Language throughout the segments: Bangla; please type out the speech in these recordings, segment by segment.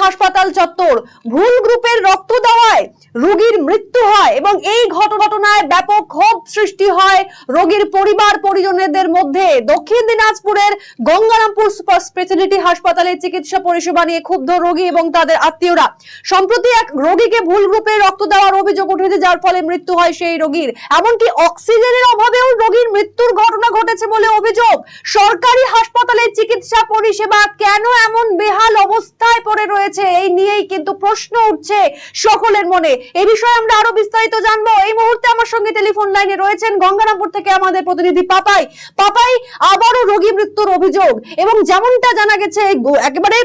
হাসপাতাল চত্বর। ভুল গ্রুপের রক্ত দেওয়ায় রোগীর মৃত্যু হয় এবং এই ঘট- ঘটনায় ব্যাপক ক্ষোভ সৃষ্টি হয় রোগীর পরিবার, পরিজনদের মধ্যে। দক্ষিণ দিনাজপুরের গঙ্গারামপুর সুপার স্পেশালিটি হাসপাতালে চিকিৎসা পরিষেবা নিয়ে ক্ষুব্ধ রোগী এবং তাদের আত্মীয়রা। সম্প্রতি এক রোগীকে ভুল গ্রুপে রক্ত দেওয়ার অভিযোগ উঠেছে, যার ফলে মৃত্যু হয় সেই রোগীর। এমনকি অক্সিজেনের অভাবেও রোগীর মৃত্যুর ঘটনা ঘটেছে বলে অভিযোগ। সরকারি হাসপাতালে চিকিৎসা পরিষেবা কেন এমন বেহাল অবস্থায় পড়ে রয়েছে? এই নিয়েই কিন্তু প্রশ্ন উঠছে সকলের মনে। এই বিষয়ে আমরা আরও বিস্তারিত জানব। এই মুহূর্তে আমার সঙ্গে টেলিফোন লাইনে রয়েছেন গঙ্গারামপুর থেকে আমাদের প্রতিনিধি পাপাই। পাপাই, আবারও রোগী মৃত্যুর অভিযোগ এবং যেমনটা জানা গেছে একেবারে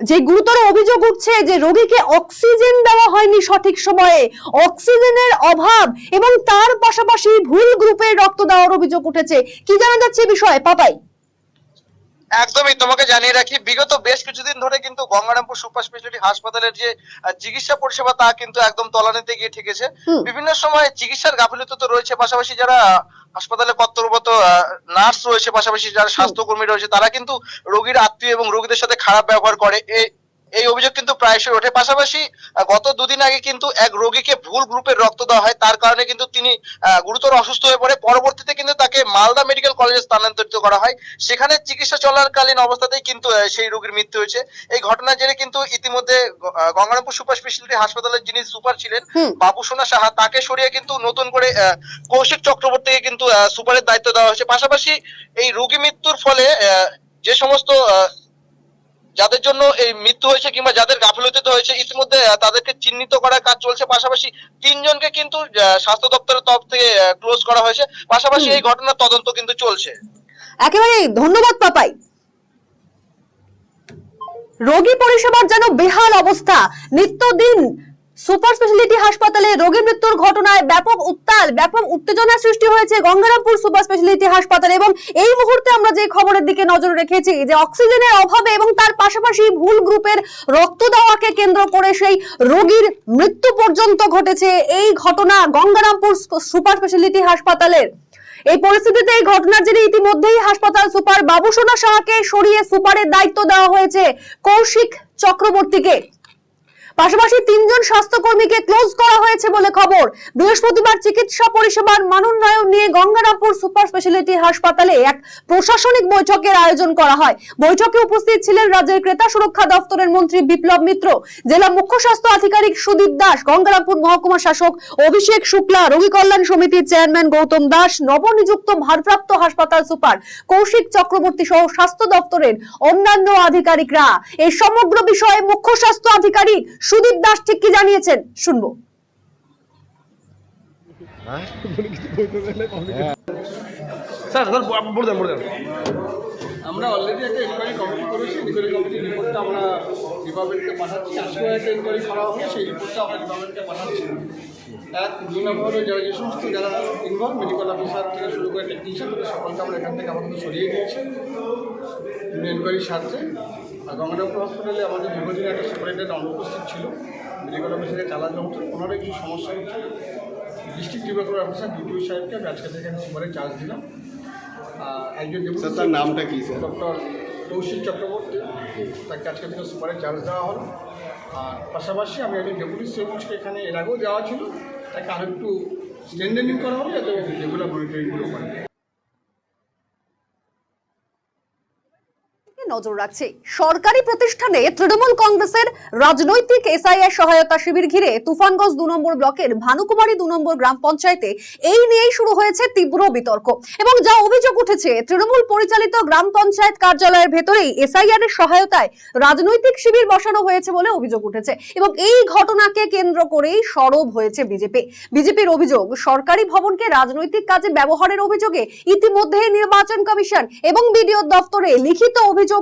যে গুরুতর অভিযোগ উঠছে যে রোগীকে অক্সিজেন দেওয়া হয়নি সঠিক সময়ে। অক্সিজেনের অভাব এবং তার পাশাপাশি ভুল গ্রুপের রক্ত দেওয়ার অভিযোগ উঠেছে। কি জানা যাচ্ছে বিষয়ে, পাপাই? একদমই তোমাকে জানিয়ে রাখি বিগত বেশ কিছুদিন ধরে কিন্তু গঙ্গারামপুর সুপার স্পেশালিটি হাসপাতালের যে চিকিৎসা পরিষেবা তা কিন্তু একদম তলানিতে গিয়ে ঠেকেছে। বিভিন্ন সময় চিকিৎসার গাফিলতি তো রয়েছে পাশাপাশি যারা হাসপাতালে কর্তব্যরত নার্স রয়েছে পাশাপাশি যারা স্বাস্থ্যকর্মী রয়েছে তারা কিন্তু রোগীর আত্মীয় এবং রোগীদের সাথে খারাপ ব্যবহার করে। এই অভিযোগ কিন্তু প্রায়শই ওঠে। পাশাপাশি গত দুদিন আগে কিন্তু এক রোগীকে ভুল গ্রুপের রক্ত দেওয়া হয়। তার কারণে কিন্তু তিনি গুরুতর অসুস্থ হয়ে পড়ে। পরবর্তীতে কিন্তু তাকে মালদা মেডিকেল কলেজে স্থানান্তরিত করা হয়। সেখানে চিকিৎসা চলাকালীন অবস্থাতেই কিন্তু সেই রোগীর মৃত্যু হয়েছে। এই ঘটনার জেরে কিন্তু ইতিমধ্যে গঙ্গারামপুর সুপার স্পেশালিটি হাসপাতালের যিনি সুপার ছিলেন। বাবু সোনা সাহা তাকে সরিয়ে কিন্তু নতুন করে আহ, কৌশিক চক্রবর্তীকে কিন্তু সুপারের দায়িত্ব দেওয়া হয়েছে। পাশাপাশি এই রোগী মৃত্যুর ফলে আহ, যে সমস্ত আহ, যাদের জন্য এই মৃত্যু হয়েছে কিংবা যাদের গাফিলতিতে হয়েছে ইতিমধ্যে তাদেরকে চিহ্নিত করার কাজ চলছে। পাশাপাশি তিনজনকে কিন্তু স্বাস্থ্য দপ্তরের তরফ থেকে ক্লোজ করা হয়েছে। পাশাপাশি এই ঘটনার তদন্ত কিন্তু চলছে। একেবারে ধন্যবাদ পাপাই। রোগী পরিষেবার যেন বেহাল অবস্থা নিত্যদিন সুপার স্পেশালিটি হাসপাতালে রোগী মৃত্যুর ঘটনায় ব্যাপক উত্তাল, ব্যাপক উত্তেজনা সৃষ্টি হয়েছে গঙ্গারামপুর সুপার স্পেশালিটি হাসপাতালে এবং এই মুহূর্তে আমরা যে খবরের দিকে নজর রেখেছি যে অক্সিজেনের অভাবে এবং তার পাশাপাশি ভুল গ্রুপের রক্ত দেওয়াকে কেন্দ্র করে সেই রোগীর মৃত্যু পর্যন্ত ঘটেছে এই ঘটনা গঙ্গারামপুর সুপার স্পেশালিটি হাসপাতালের। এই পরিস্থিতিতে এই ঘটনার জেরে ইতিমধ্যেই হাসপাতাল সুপার বাবুসোনা সাহাকে সরিয়ে সুপারের দায়িত্ব দেওয়া হয়েছে কৌশিক চক্রবর্তীকে। পাশাপাশি তিনজন স্বাস্থ্যকর্মীকে ক্লোজ করা হয়েছে বলে খবর। বৃহস্পতিবার চিকিৎসা পরিষেবার মানোন্নয়ন নিয়ে গঙ্গারামপুর সুপার স্পেশালিটি হাসপাতালে এক প্রশাসনিক বৈঠকের আয়োজন করা হয়। বৈঠকে উপস্থিত ছিলেন রাজ্যের ক্রেতা সুরক্ষা দপ্তরের মন্ত্রী বিপ্লব মিত্র, জেলা মুখ্য স্বাস্থ্য আধিকারিক সুদীপ দাস, গঙ্গারামপুর মহকুমা শাসক অভিষেক শুক্লা, রোগী কল্যাণ সমিতির চেয়ারম্যান গৌতম দাস, নবনিযুক্ত ভারপ্রাপ্ত হাসপাতাল সুপার কৌশিক চক্রবর্তী সহ স্বাস্থ্য দপ্তরের অন্যান্য আধিকারিকরা। এই সমগ্র বিষয়ে মুখ্য স্বাস্থ্য আধিকারিক সুদীপ দাস ঠিক কি জানিয়েছেন? শুনব। স্যার স্যার বলে দেন বলে দেন। আমরা অলরেডি একটা ইনকোয়ারি কমিটি করেছি ইনকোয়ারি কমিটির রিপোর্টটা আমরা ডিপার্টমেন্টকে পাঠাচ্ছি। আজকেও একটা ইনকোয়ারি করা হবে সেই রিপোর্টটা আমরা ডিপার্টমেন্টকে পাঠাচ্ছি। এক দুই নম্বর যারা যে সমস্ত যারা ইনভলভ মেডিকেল অফিসার থেকে শুরু করে টেকনিশিয়ান তাদের সকলকে আমরা এখান থেকে আমাদের সরিয়ে দিয়েছি। ইনকোয়ারি স্বার্থে আর গঙ্গারামপুর হসপিটালে আমাদের দীর্ঘদিন একটা সুপারিনটেন্ডেন্ট অনুপস্থিত ছিল। মেডিকেল অফিসারে চালানো হতো ওনারও কিছু সমস্যা হচ্ছে ডিস্ট্রিক্ট টিউবাকুলার অফিসার ডিটিও সাহেবকে আমি আজকে থেকে আমি সুপারে চার্জ দিলাম। আর একজন স্যার তার নামটা কি স্যার? ডক্টর কৌশিক চক্রবর্তী তাকে আজকে থেকে সুপারে চার্জ দেওয়া হলো। আর পাশাপাশি আমি একজন ডেপুটি সেভিংসকে এখানে এর আগেও দেওয়া ছিল। তাকে আরও একটু স্ট্রেন্ডেনিং করা হলো যাতে রেগুলার মনিটরিংগুলো করে। নজর রাখছে। সরকারি প্রতিষ্ঠানে তৃণমূল কংগ্রেসের রাজনৈতিক এসআইআর সহায়তা শিবির ঘিরে তুফানগঞ্জ দু নম্বর ব্লকের ভানুকুমারী দু নম্বর গ্রাম পঞ্চায়েতে এই নিয়েই শুরু হয়েছে তীব্র বিতর্ক। এবং যা অভিযোগ উঠেছে, তৃণমূল পরিচালিত গ্রাম পঞ্চায়েত কার্যালয়ের ভেতরেই এসআইআর এর সহায়তায় রাজনৈতিক শিবির বসানো হয়েছে বলে অভিযোগ উঠেছে। এবং এই ঘটনাকে কেন্দ্র করেই সরব হয়েছে বিজেপি। বিজেপির অভিযোগ, সরকারি ভবনকে রাজনৈতিক কাজে ব্যবহারের অভিযোগে ইতিমধ্যে নির্বাচন কমিশন এবং বিডিও দপ্তরে লিখিত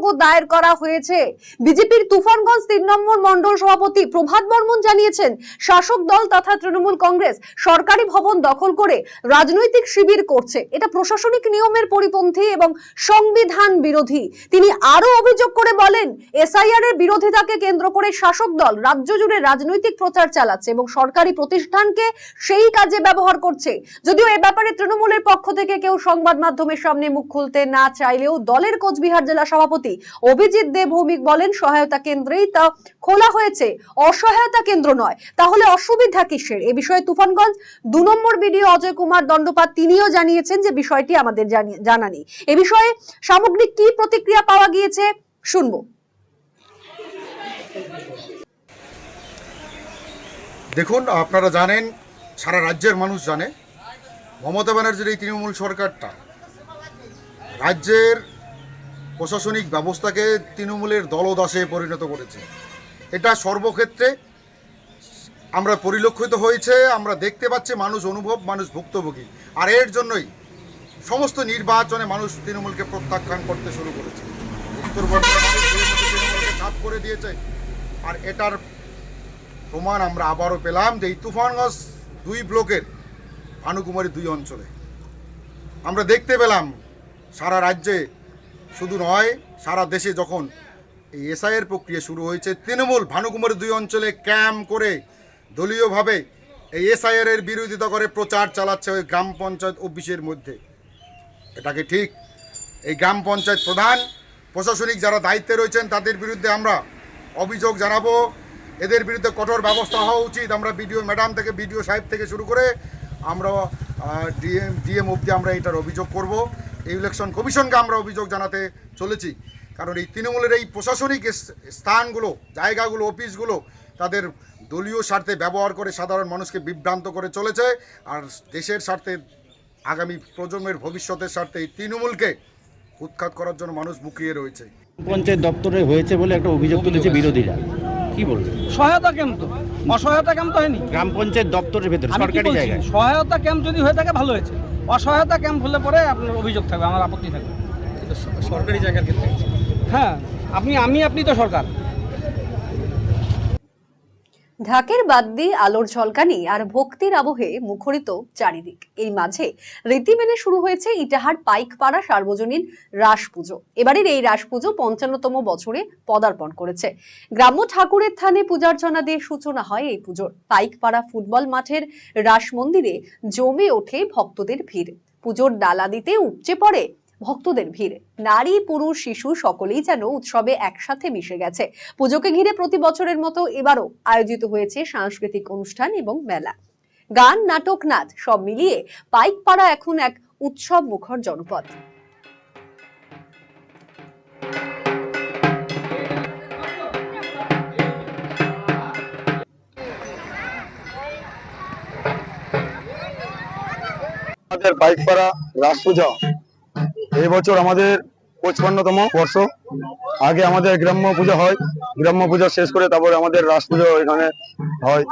অভিযোগও দায়ের করা হয়েছে। বিজেপির তুফানগঞ্জ তিন নম্বর মন্ডল সভাপতি প্রভাত বর্মন জানিয়েছেন, শাসক দল তথা তৃণমূল কংগ্রেস সরকারি ভবন দখল করে রাজনৈতিক শিবির করছে। এটা প্রশাসনিক নিয়মের পরিপন্থী এবং সংবিধান বিরোধী। তিনি আরও অভিযোগ করে বলেন, এসআইআর এর বিরোধিতাকে কেন্দ্র করে শাসক দল রাজ্য জুড়ে রাজনৈতিক প্রচার চালাচ্ছে এবং সরকারি প্রতিষ্ঠানকে সেই কাজে ব্যবহার করছে। যদিও এ ব্যাপারে তৃণমূলের পক্ষ থেকে কেউ সংবাদ মাধ্যমের সামনে মুখ খুলতে না চাইলেও দলের কোচবিহার জেলা সভাপতি সভাপতি অভিজিৎ দে ভৌমিক বলেন, সহায়তা কেন্দ্রেই তা খোলা হয়েছে। অসহায়তা কেন্দ্র নয়, তাহলে অসুবিধা কিসের? এ বিষয়ে তুফানগঞ্জ দু নম্বর B D O Ajay Kumar Dandapat তিনিও জানিয়েছেন যে বিষয়টি আমাদের জানা নেই। এ বিষয়ে সামগ্রিক কি প্রতিক্রিয়া পাওয়া গিয়েছে শুনব। দেখুন, আপনারা জানেন, সারা রাজ্যের মানুষ জানে, মমতা ব্যানার্জির এই তৃণমূল সরকারটা রাজ্যের প্রশাসনিক ব্যবস্থাকে তৃণমূলের দলদাসে পরিণত করেছে। এটা সর্বক্ষেত্রে আমরা পরিলক্ষিত হয়েছে, আমরা দেখতে পাচ্ছি মানুষ অনুভব, মানুষ ভুক্তভোগী। আর এর জন্যই সমস্ত নির্বাচনে মানুষ তৃণমূলকে প্রত্যাখ্যান করতে শুরু করেছে। মানুষ তৃণমূলকে চাপ করে দিয়েছে। আর এটার প্রমাণ আমরা আবারও পেলাম যে এই তুফানগঞ্জ দুই ব্লকের ভানুকুমারী দুই অঞ্চলে। আমরা দেখতে পেলাম সারা রাজ্যে শুধু নয়, সারা দেশে যখন এই এসআইয়ের প্রক্রিয়া শুরু হয়েছে, তৃণমূল ভানুকুমারী দুই অঞ্চলে ক্যাম্প করে দলীয়ভাবে এই এসআইআর এর বিরোধিতা করে প্রচার চালাচ্ছে ওই গ্রাম পঞ্চায়েত অফিসের মধ্যে। এটাকে ঠিক? এই গ্রাম পঞ্চায়েত প্রধান, প্রশাসনিক যারা দায়িত্বে রয়েছেন, তাদের বিরুদ্ধে আমরা অভিযোগ জানাব। এদের বিরুদ্ধে কঠোর ব্যবস্থা হওয়া উচিত। আমরা বিডিও ম্যাডাম থেকে, বিডিও সাহেব থেকে শুরু করে আমরা ডিএম ডিএম অবধি আমরা এটার অভিযোগ করব। ইলেকশন কমিশনকে আমরা অভিযোগ জানাতে চলেছি। কারণ এই তৃণমূলের এই প্রশাসনিক স্থানগুলো জায়গাগুলো অফিসগুলো তাদের দলীয় স্বার্থে ব্যবহার করে সাধারণ মানুষকে বিভ্রান্ত করে চলেছে। আর দেশের স্বার্থে আগামী প্রজন্মের ভবিষ্যতের স্বার্থে এই তৃণমূলকে উৎখাত করার জন্য মানুষ মুখিয়ে রয়েছে। পঞ্চায়েত দপ্তরে হয়েছে বলে একটা অভিযোগ তুলেছে বিরোধীরা। কি বলবেন সহায়তা ক্যাম্প তো। অসহায়তা ক্যাম্প তো হয়নি। গ্রাম পঞ্চায়েত দপ্তরের ভেতরে আমি কি সরকারি বলছি? জায়গায়। সহায়তা ক্যাম্প যদি হয়ে থাকে ভালো হয়েছে। অসহায়তা ক্যাম্প হলে পরে আপনার অভিযোগ থাকবে আমার আপত্তি থাকবে। সরকারি জায়গার ক্ষেত্রে? হ্যাঁ আপনি আমি আপনি তো সরকার। ঢাকের বাদ্যি আলোর ঝলকানি আর ভক্তির আবহে মুখরিত চারিদিক। এই মাঝে রীতি মেনে শুরু হয়েছে ইটাহার পাইকপাড়া সার্বজনীন রাস পুজো এবারের এই রাস পুজো পঞ্চান্নতম বছরে পদার্পণ করেছে। গ্রাম্য ঠাকুরের থানে পূজার্চনা দিয়ে সূচনা হয় এই পুজোর। পাইকপাড়া ফুটবল মাঠের রাস মন্দিরে জমে ওঠে ভক্তদের ভিড়। পুজোর ডালা দিতে উপচে পড়ে ভক্তদের ভিড়। নারী, পুরুষ, শিশু সকলেই যেন উৎসবে একসাথে মিশে গেছে। পুজোকে ঘিরে প্রতি বছরের মতো এবারও আয়োজিত হয়েছে সাংস্কৃতিক অনুষ্ঠান এবং মেলা। গান, নাটক, নাচ সব মিলিয়ে পাইকপাড়া এখন এক উৎসব মুখর জনপদ। আমাদের বাইক পাড়া রাস পূজা এই বছর আমাদের পঁচপান্নতম বর্ষ। আগে আমাদের গ্রাম্য পূজা হয়, গ্রাম্য পূজা শেষ করে তারপরে আমাদের রাস পুজো এখানে হয়।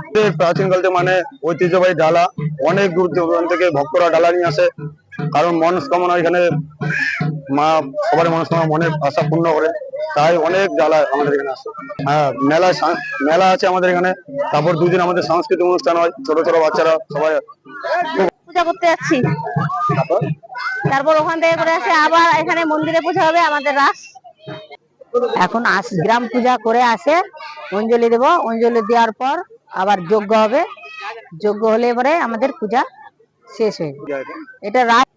আমাদের প্রাচীনকাল থেকে মানে ঐতিহ্যবাহী ডালা, অনেক দূর দূরান্ত থেকে ভক্তরা ডালা নিয়ে আসে। কারণ মনস্কামনা এখানে মা, সবার মনস্কামনা মনের আশা পূর্ণ করে। তাই অনেক ডালা আমাদের এখানে আসে। হ্যাঁ মেলা মেলা আছে আমাদের এখানে। তারপর দুদিন আমাদের সাংস্কৃতিক অনুষ্ঠান হয়, ছোট ছোট বাচ্চারা সবাই পূজা করতে যাচ্ছি। তারপর ওখান থেকে করে আসে আবার এখানে মন্দিরে পূজা হবে আমাদের রাস। এখন আস গ্রাম পূজা করে আসে, অঞ্জলি দেব। অঞ্জলি দেওয়ার পর আবার যজ্ঞ হবে। যজ্ঞ হলে পরে আমাদের পূজা শেষ হয়ে এটা রাত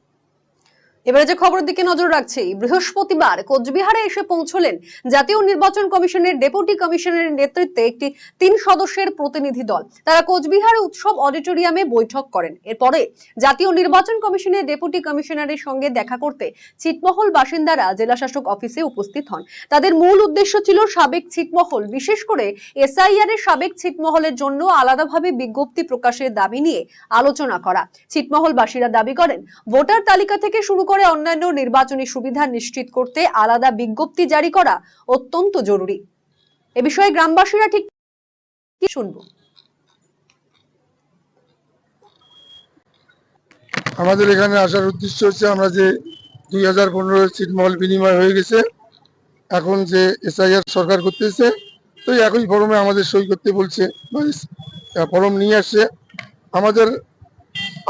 এবারে যে খবরের দিকে নজর রাখছি, বৃহস্পতিবার কোচবিহারে এসে পৌঁছলেন জাতীয় নির্বাচন কমিশনের ডেপুটি কমিশনারের নেতৃত্বে একটি তিন সদস্যের প্রতিনিধি দল। তারা কোচবিহার উৎসব অডিটোরিয়ামে বৈঠক করেন। এরপরে জাতীয় নির্বাচন কমিশনের ডেপুটি কমিশনারের সঙ্গে দেখা করতে ছিটমহল বাসিন্দারা জেলাশাসক অফিসে উপস্থিত হন। তাদের মূল উদ্দেশ্য ছিল সাবেক ছিটমহল, বিশেষ করে এসআইআর এর সাবেক ছিটমহলের জন্য আলাদাভাবে বিজ্ঞপ্তি প্রকাশের দাবি নিয়ে আলোচনা করা। ছিটমহলবাসীরা দাবি করেন, ভোটার তালিকা থেকে শুরু করে অন্যান্য নির্বাচনী সুবিধা নিশ্চিত করতে আলাদা বিজ্ঞপ্তি জারি করা অত্যন্ত জরুরি। এ বিষয়ে গ্রামবাসীরা ঠিক কি শুনব? আমাদের এখানে আসার উদ্দেশ্য হচ্ছে আমরা যে দুই হাজার পনেরো ছিটমহল বিনিময় হয়ে গেছে, এখন যে এসআইআর সরকার করতেছে, তো একই ফর্মে আমাদের সই করতে বলছে, ফর্ম নিয়ে আসছে। আমাদের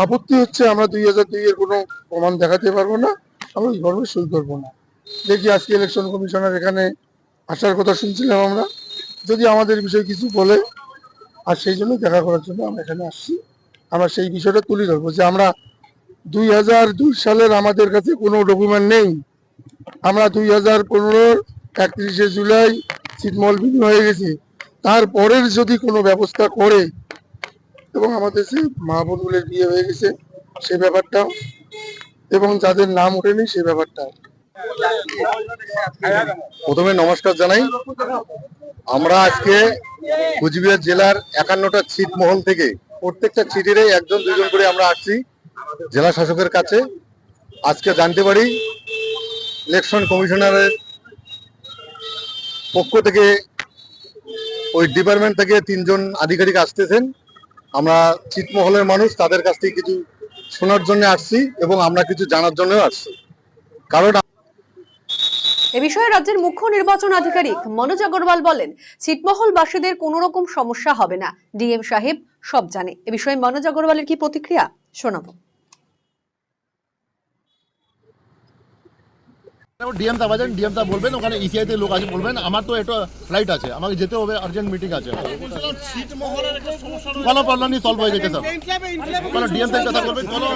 আপত্তি হচ্ছে আমরা দুই হাজার দুই এর কোনো প্রমাণ দেখাতে পারব না, আমরা ওই ফর্মে সই করব না। দেখি আজকে ইলেকশন কমিশনার এখানে আসার কথা শুনছিলাম আমরা। যদি আমাদের বিষয়ে কিছু বলে, আর সেই জন্য দেখা করার জন্য আমরা এখানে আসছি। আমরা সেই বিষয়টা তুলে ধরবো যে আমরা দুই হাজার দুই সালের আমাদের কাছে কোনো ডকুমেন্ট নেই। আমরা দুই হাজার পনেরোর একত্রিশে জুলাই ছিটমহল বিলীন হয়ে গেছে। তারপরের যদি কোনো ব্যবস্থা করে, এবং আমাদের যে মা বোনগুলোর বিয়ে হয়ে গেছে, সে ব্যাপারটা এবং যাদের নাম ওঠেনি সে ব্যাপারটা প্রথমে নমস্কার জানাই। আমরা আজকে কুচবিহার জেলার একান্নটা ছিটমহল থেকে প্রত্যেকটা ছিটেরই একজন দুজন করে আমরা আসছি জেলা শাসকের কাছে। আজকে জানতে পারি ইলেকশন কমিশনারের পক্ষ থেকে ওই ডিপার্টমেন্ট থেকে তিনজন আধিকারিক আসতেছেন। আমরা ছিটমহলের মানুষ, তাদের কাছ থেকে কিছু শোনার জন্য আসছি এবং আমরা কিছু জানার জন্য আসছি। কারণ এ বিষয়ে রাজ্যের মুখ্য নির্বাচন আধিকারিক মনোজ আগরওয়াল বলেন, ছিটমহলবাসীদের কোনো রকম সমস্যা হবে না। ডিএম সাহেব সব জানে। এ বিষয়ে মনোজ আগরওয়ালের কি প্রতিক্রিয়া? শোনাবো। ডিএম তা আছেন ডিএম তা বলবেন ওখানে ইসিআই তে লোক আছে বলবেন আমার তো একটা ফ্লাইট আছে আমাকে যেতে হবে আর্জেন্ট মিটিং আছে। কোনো প্রবলেম নেই সলভ হয়ে গেছে স্যার। কোনো ডিএম থেকে কথা বলবেন কোনো